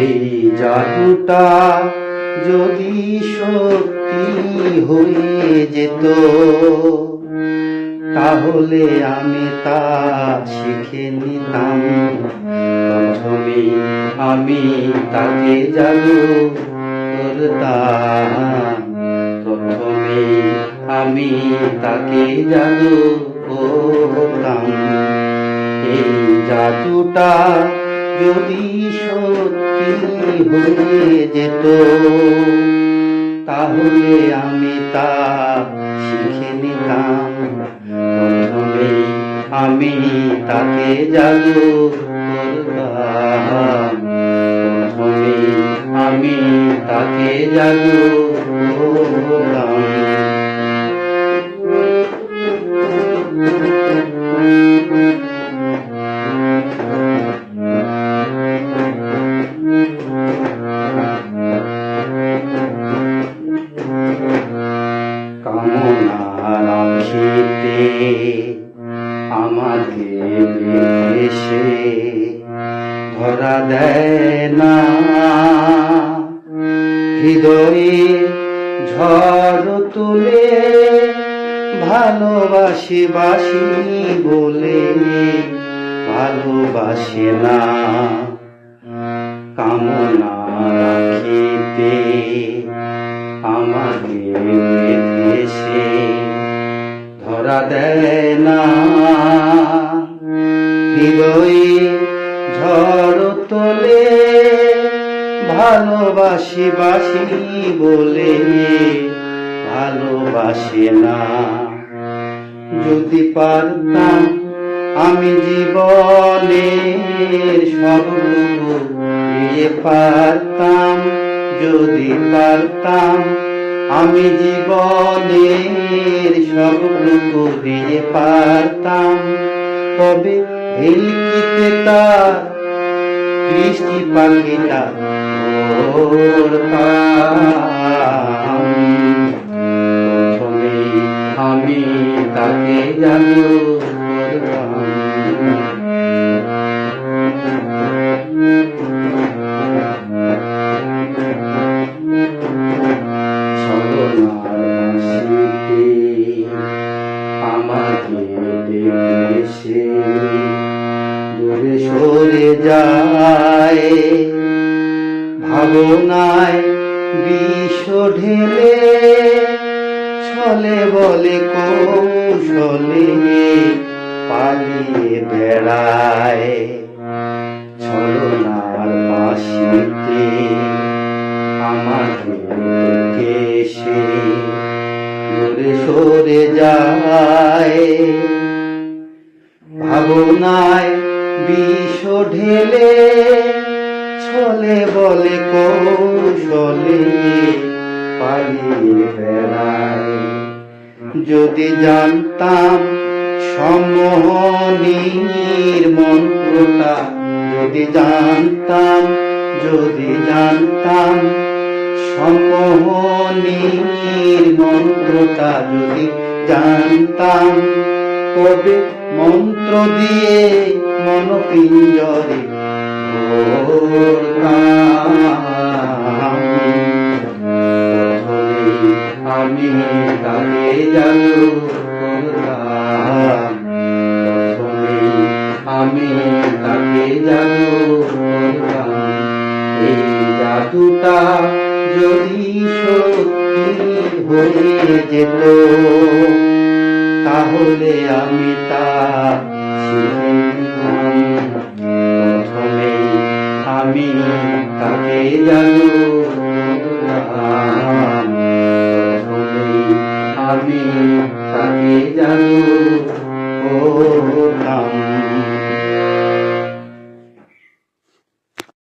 এই জাদুটা যদি সত্যি হয়ে যেত, তাহলে আমি তা শিখে নিতাম। প্রথমে আমি তাকে জাদু করতাম। প্রথমে আমি তাকে জাদু করতাম। এই জাদুটা যদি সত্যি হয়ে যেত, তাহলে আমি তা শিখে নিতাম। প্রথমে আমি তাকে জাদু করতাম। প্রথমে আমি তাকে জাদু করতাম। ধরা দেয় না। হৃদয়ে ঝড় তুলে ভালোবাসি বাসি বলে ভালোবাসে না। কামনা রাখিতে আমাকে হৃদয়ে ঝড় তোলে, ভালোবাসি বাসি বলে ভালোবাসে না। যদি পারতাম আমি জীবনের সবটুকু দিয়ে পারতাম, যদি পারতাম আমি জীবনের সবটুকু দিয়ে পারতাম, তবে হেলকিতে তার বৃষ্টি পাখিটা ধরতাম প্রথমে আমি তাকে জানু সরে যায়। ভাবনায় বিষ ঢেলে ছলে বলে কৌশলে পালিয়ে বেড়ায়। ছলনার পাশিতে আমাকে দেখে সে সরে যায়। ভাবনায় বিষ ঢেলে ছলে বলে কৌশলে পালিয়ে বেড়ায়। যদি জানতাম সম্মোহনীর মন্ত্রটা যদি জানতাম যদি জানতাম সম্মোহনীর মন্ত্রটা যদি জানতাম, তবে মন্ত্র দিয়ে মন পিঞ্জরে আমি তাকে জানু করতাম আমি তাকে জানু করতাম যদি সত্যি হয়ে যেত, তাহলে আমি তা আমি তাকে জানু আমি তাকে জানু করতাম